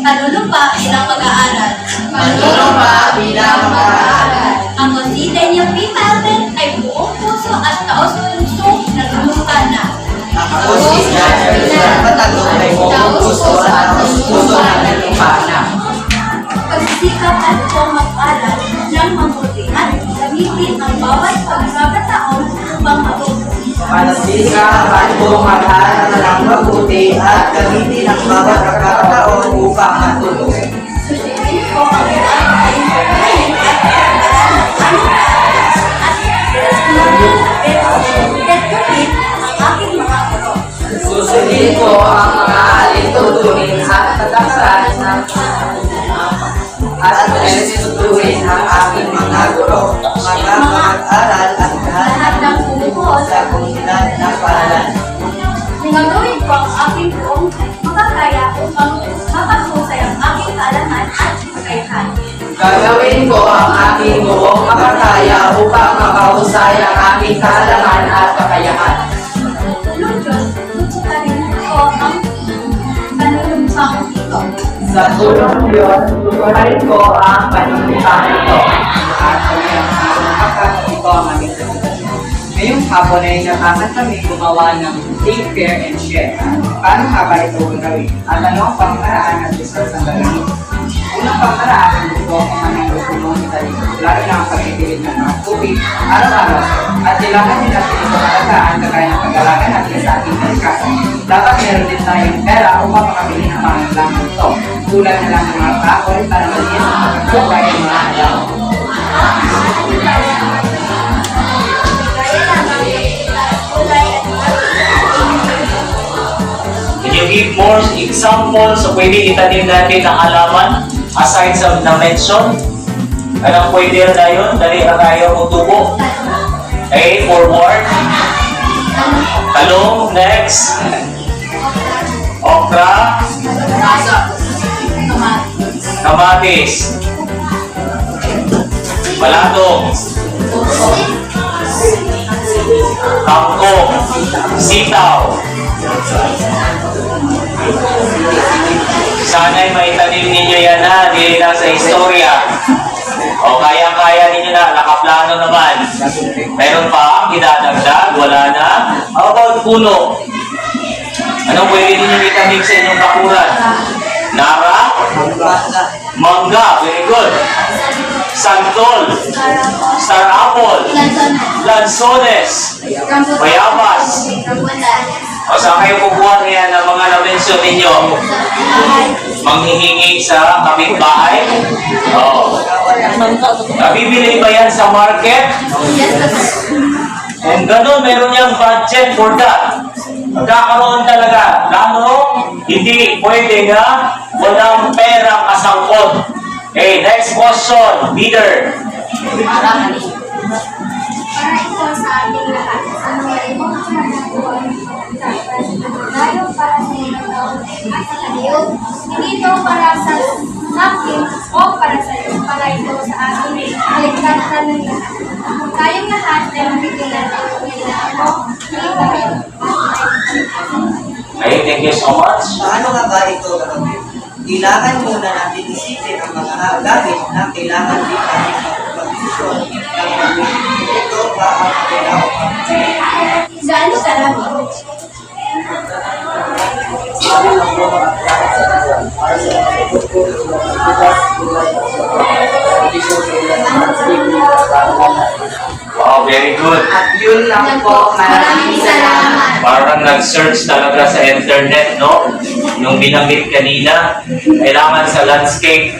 Panunumpa bilang mag-aaral. Manunumpa bilang mag-aaral. Ako si Daniel P. Malden ay buong puso at taos-pusong nanunumpa na. Ako si Daniel Rizal Patago ay buong puso at puso na nagpapana. Pagsisikap mabuti. Panasika at bumahala ng mabuti at gamitin ang bawat pagkakataon upang matulog. Susundin ko ang at ng at mga alitutunin at patakaran ng at resitutuin ang aking mga guro, mga mag-aral at lahat ng bumubuo sa ko ang aking buong makakaya upang mapahusay ang aking kaalaman at kakayahan. Gagawin ko ang aking buong makakaya upang makahusay ang aking kaalaman at kakayahan. Tulong Diyos, tutsukarin ko ang panulumpang ito. Sa tulong Diyos, tutuharin ko ang panunumpan ito. At kanyang ito ang aming. Ngayong hapon ay nakakan kami gumawa ng take care and share. Paano nga ba ito gagawin? At ano ang pamaraan at resource ang gagawin? Unang pamaraan ang ito ang aming gusto sa dito. Lalo na ang pagtitilit ng mga tubig, araw-araw. At kailangan din natin ito malagaan kagaya ng pag-alaga natin sa ating kalikasan. Dapat meron din tayong pera upang makabili ng mga lamang ito. Tulad na lang ng mga kahoy para malinis ang pagkakabay ng mga give more examples sa pwede itanim natin ng halaman aside sa na-mention? Anong pwede na yun? Dali ang ayaw mo tubo. Okay, forward. Talong, next. Okra, kamatis. Balatong, kangkong, sitaw. Sana'y maitanim ninyo yan na, hindi lang sa istorya. O kaya-kaya ninyo na, nakaplano naman. Meron pa, idadagdag, wala na. How about puno? Anong pwede ninyo itanim sa inyong bakuran? Nara? Mangga, very good. Santol, star apple, lansones, bayabas. O saan kayo kukuha niya ng mga na-mention ninyo? Manghihingi sa kapitbahay? Oo. Nabibili ba yan sa market? Kung gano'n, meron niyang budget for that. Magkakaroon talaga. Lalo, hindi pwede na walang perang kasangkot. Okay, next question. Leader. Para ito sa ating lahat. Ano ay mga sa layo. Hindi ito para sa akin o para sa iyo. Para ito sa ating kaligtasan ng lahat. Tayong lahat ay makikilala ng kailangan mo. Okay, thank you so much. Paano nga ba ito gagawin? Kailangan muna natin isipin ang mga gamit na kailangan din natin magpagdesisyon ng gagawin. Ito ba ang kailangan? Wow, very good. At yun lang po. Maraming salamat. Parang nag-search talaga sa internet, no? Yung binanggit kanina, kailangan sa landscape